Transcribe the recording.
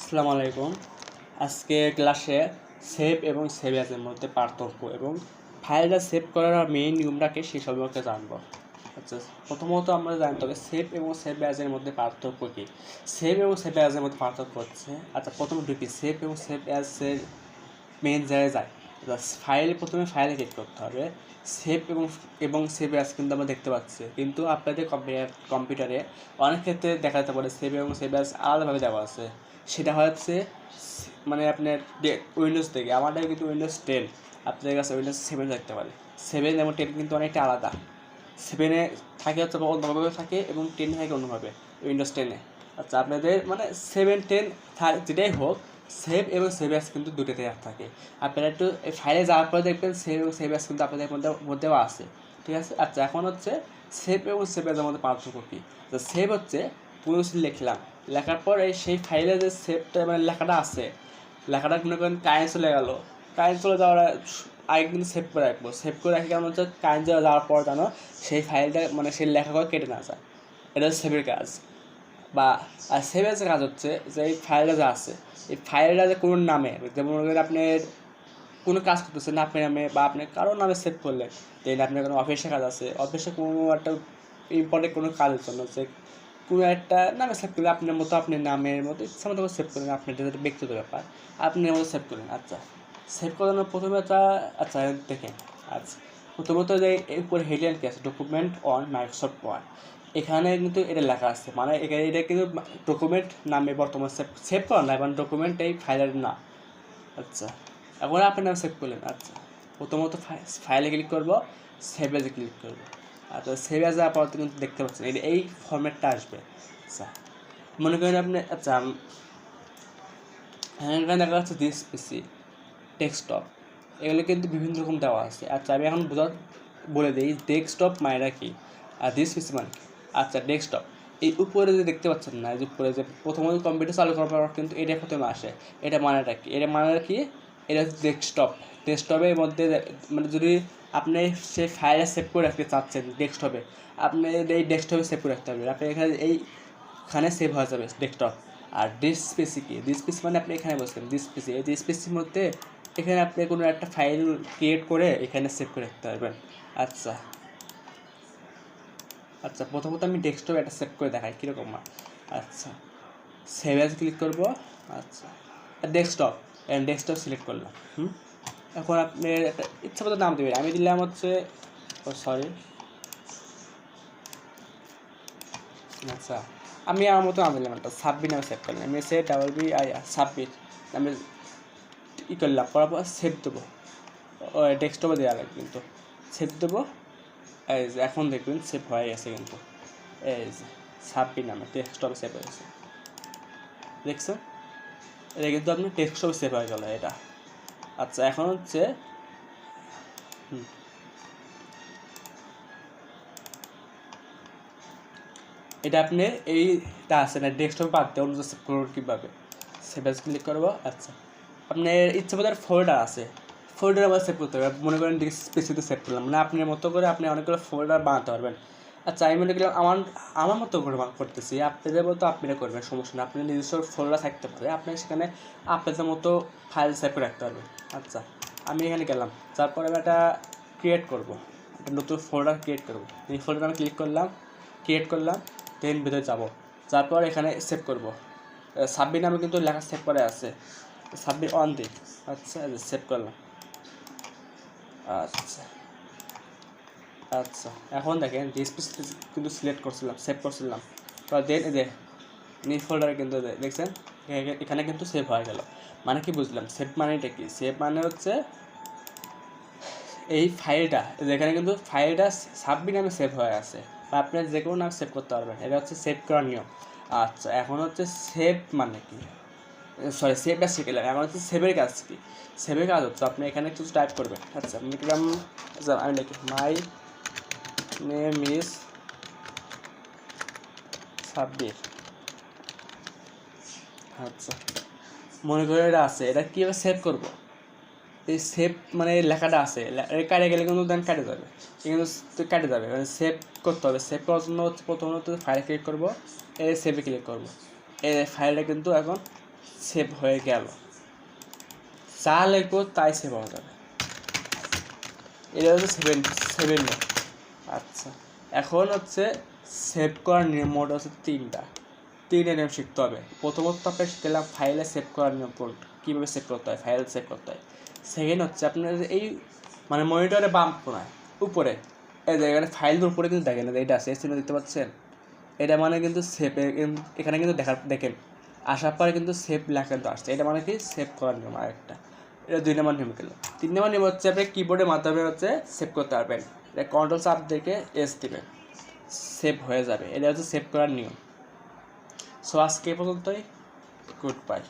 আসসালামু আলাইকুম। আজকে ক্লাসে সেভ এবং সেভ অ্যাজের মধ্যে পার্থক্য এবং ফাইলটা সেভ করার মেইন নিয়মটাকে সে সম্পর্কে জানব। আচ্ছা প্রথমত আমরা জানতে হবে সেভ এবং সেভ অ্যাজের মধ্যে পার্থক্য কী। সেভ এবং সেভ অ্যাজের মধ্যে পার্থক্য হচ্ছে আচ্ছা প্রথমে ঢুকি সেভ এবং সেভ মেইন জায়গায় যায় ফাইল প্রথমে ফাইলে ক্লিক করতে হবে। সেভ এবং এবং সেভ অ্যাজ কিন্তু আমরা দেখতে পাচ্ছি। কিন্তু আপনাদের কম্পিউটারে অনেক ক্ষেত্রে দেখা যেতে পারে সেভ এবং সেভ অ্যাজ আলাদাভাবে দেওয়া আছে। সেটা হচ্ছে মানে আপনার উইন্ডোজ থেকে আমাদের কিন্তু উইন্ডোজ টেন আপনাদের কাছে উইন্ডোজ সেভেন থাকতে পারে। সেভেন এবং টেন কিন্তু অনেকটা আলাদা। সেভেনে থাকে হচ্ছে অন্যভাবে থাকে এবং টেনে থাকে অন্যভাবে উইন্ডোজ টেনে আচ্ছা আপনাদের মানে সেভেন টেন যেটাই হোক সেভ এবং সেভ অ্যাস কিন্তু দুটোতে থাকে। আপনারা একটু ফাইলে যাওয়ার পরে দেখবেন সেভ এবং সেভ অ্যাস কিন্তু আপনাদের মধ্যে মধ্যেও আছে। ঠিক আছে? আচ্ছা এখন হচ্ছে সেভ এবং সেভ অ্যাসের মধ্যে পার্থক্য কী? সেভ হচ্ছে পুরোশি লিখলাম। লেখার পর সেই ফাইলে যে সেভটা মানে লেখাটা আছে, লেখাটা মনে করেন কারেন্ট চলে গেলো। কারেন্ট চলে যাওয়ার কিন্তু সেভ করে রাখব। সেভ করে রাখি কারণ হচ্ছে কারেন্ট চলে যাওয়ার পর যেন সেই ফাইলটা মানে সেই লেখাগুলো কেটে না যায়। এটা হচ্ছে সেভের কাজ। বা আর সেভের যে কাজ হচ্ছে যে এই ফাইলটা যা আছে, এই ফাইলটা যে কোনো নামে, যেমন মনে আপনার কোনো কাজ করতেছেন আপনার নামে বা আপনি কারোর নামে সেভ করলেন, দেন আপনার কোনো অফিসে কাজ আছে, অফিসে কোনো একটা ইম্পর্টেন্ট কোনো কাজের জন্য যে কোনো একটা নামে সেভ করলে আপনার মতো আপনার নামের মতো ইচ্ছা মতো সেভ করেন আপনার যেটা ব্যক্তিগত ব্যাপার আপনার মতো সেভ করেন। আচ্ছা সেভ করানোর প্রথমে একটা আচ্ছা দেখেন আচ্ছা প্রথমত যে উপরে হেডলাইন কি আছে? ডকুমেন্ট অন মাইক্রোসফট ওয়ার্ড এখানে কিন্তু এটা লেখা আছে মানে এখানে এটা কিন্তু ডকুমেন্ট নামে বর্তমান সেভ সেভ করা না এবং ডকুমেন্ট এই ফাইলের না। আচ্ছা এখন আপনার নাম সেভ করলেন আচ্ছা প্রথমত ফাইলে ক্লিক করব সেভেজে ক্লিক করব। আচ্ছা সেভ এজে আপাতত কিন্তু দেখতে পাচ্ছেন এটা এই ফর্ম্যাটটা আসবে। আচ্ছা মনে করেন আপনি আচ্ছা হ্যাঁ এখানে দেখা যাচ্ছে দিস পিসি ডেস্কটপ এগুলো কিন্তু বিভিন্ন রকম দেওয়া আছে। আচ্ছা আমি এখন বোঝা বলে দিই ডেস্কটপ মায়েরা কি? আর দিস পিসি মানে আচ্ছা ডেস্কটপ এই উপরে যে দেখতে পাচ্ছেন না যে উপরে যে প্রথমত কম্পিউটার চালু করার পর কিন্তু এটা প্রথমে আসে। এটা মানেটা কি? এটা মানেটা কি? এটা হচ্ছে ডেস্কটপ ডেস্কটপের মধ্যে মানে যদি আপনি সেই ফাইলে সেভ করে রাখতে চাচ্ছেন ডেস্কটপে আপনি এই ডেস্কটপে সেভ করে রাখতে হবে আপনি এখানে এইখানে সেভ হয়ে যাবে ডেস্কটপ আর ডিস পিসি কি? ডিস পিসি মানে আপনি এখানে বসবেন ডিস পিসি এই ডিস পিসির মধ্যে এখানে আপনি কোনো একটা ফাইল ক্রিয়েট করে এখানে সেভ করে রাখতে পারবেন। আচ্ছা। আচ্ছা প্রথমত আমি ডেস্কটপ একটা সেভ করে দেখাই, কীরকম আচ্ছা। সেভ অ্যাজ ক্লিক করব। আচ্ছা। ডেস্কটপ ডেস্কটপ সিলেক্ট করলাম। হুম? এখন আপনি একটা ইচ্ছা মতো নাম দেবেন। আমি দিলাম হচ্ছে সরি আচ্ছা আমি আমার মতো নাম দিলাম একটা, সাব্বির নামে সেভ করলাম। আমি সে ডাবল বি আই সাব্বির। আমি ই করলাম, করার পর সেভ দেবো। ডেস্কটপে দেওয়া লাগবে কিন্তু। সেভ দেবো। এই এখন দেখবেন সেভ হয়ে গেছে কিন্তু। এই যে, সাব্বির নামে ডেস্কটপে সেভ হয়েছে। দেখছেন? এটা কিন্তু আপনি ডেস্কটপে সেভ হয়ে গেল, এটা। আচ্ছা এখন হচ্ছে এটা আপনি এইটা আছে না ডেস্কটপে বাদ দিয়ে অন্য সেভ করব কীভাবে। সেভ ক্লিক করব আচ্ছা। আপনার ইচ্ছে মতো ফোল্ডার আছে ফোল্ডার আবার সেভ করতে হবে। মনে করেন ডিস্ক স্পেসিতে সেভ করলাম মানে আপনার মতো করে আপনি অনেকগুলো ফোল্ডার বানাতে পারবেন। আচ্ছা আমি মনে করলাম আমার আমার মতো করে করতেছি। আপনাদের মতো আপনারা করবেন, সমস্যা না আপনার নিজস্ব ফোল্ডার থাকতে পারে। আপনি সেখানে আপনাদের মতো ফাইল সেভ করে রাখতে পারবেন। আচ্ছা আমি এখানে গেলাম। তারপরে আমি একটা ক্রিয়েট করব। একটা নতুন ফোল্ডার ক্রিয়েট করব। এই ফোল্ডার আমি ক্লিক করলাম ক্রিয়েট করলাম দেন ভিতরে যাব। তারপর এখানে সেভ করব। সাব্বির নামে কিন্তু লেখা সেভ করে আছে। সাব্বির অন দিই আচ্ছা সেভ করলাম। আচ্ছা। আচ্ছা এখন দেখেন ডিসপ্লে কিন্তু সিলেক্ট করছিলাম সেভ করছিলাম। তো দেন নি ফোল্ডারে কিন্তু দেখছেন, এখানে কিন্তু সেভ হয়ে গেল। মানে কি বুঝলাম? সেভ মানেটা কি? সেভ মানে হচ্ছে, এই ফাইলটা যেখানে কিন্তু ফাইলটা সাবমিট নামে সেভ হয়ে আছে। বা আপনি যে কোনো নাম সেভ করতে পারবেন। এটা হচ্ছে সেভ করার নিয়ম। আচ্ছা এখন হচ্ছে সেভ মানে কি? সরি সেভটা শিখলাম এখন হচ্ছে সেভের কাজ কি? সেভের কাজ হচ্ছে, আপনি এখানে কিছু টাইপ করবেন। আচ্ছা আমি আচ্ছা আমি লিখি মাই নেম ইজ সাব্বির আচ্ছা। মনে করে এটা আছে। এটা কীভাবে সেভ করব? এই সেভ মানে লেখাটা আছে। কাটে গেলে কিন্তু দেন কাটে যাবে। কিন্তু কাটে যাবে। মানে সেভ করতে হবে। সেভ করার জন্য হচ্ছে প্রথমত ফাইল ক্লিক করব। এই সেভে ক্লিক করব। এই ফাইলটা কিন্তু এখন সেভ হয়ে গেল। যা লিখব তাই সেভ হয়ে যাবে। এটা হচ্ছে সেভেন সেভেন আচ্ছা। এখন হচ্ছে সেভ করার নিয়ম মোড হচ্ছে তিনটা। তিনটা নিয়ম শিখতে হবে। প্রথমত আপনার শিখলাম ফাইলে সেভ করার নিয়ম কীভাবে সেভ করতে হয়? ফাইল সেভ করতে হয়। সেকেন্ড হচ্ছে আপনার এই মানে মনিটরে বাম কোনায়, উপরে, এই এখানে ফাইলের উপরে কিন্তু দেখেন এটা আছে এসিমে দেখতে পাচ্ছেন? এটা মানে কিন্তু সেভ এখানে কিন্তু দেখার, দেখেন, আসার পরে কিন্তু সেভ লেখা কিন্তু আসছে। এটা মানে কি? সেভ করার নিয়ম আরেকটা। এটা দুই নম্বর নিয়ম গেল। তিন নম্বর নিয়ম হচ্ছে আপনি কিবোর্ডের মাধ্যমে হচ্ছে সেভ করতে পারবেন। কন্ট্রোল চাপ দেখে এস দেবে। সেভ হয়ে যাবে। এটা হচ্ছে সেভ করার নিয়ম। সো আজকে পর্যন্তই। Good bye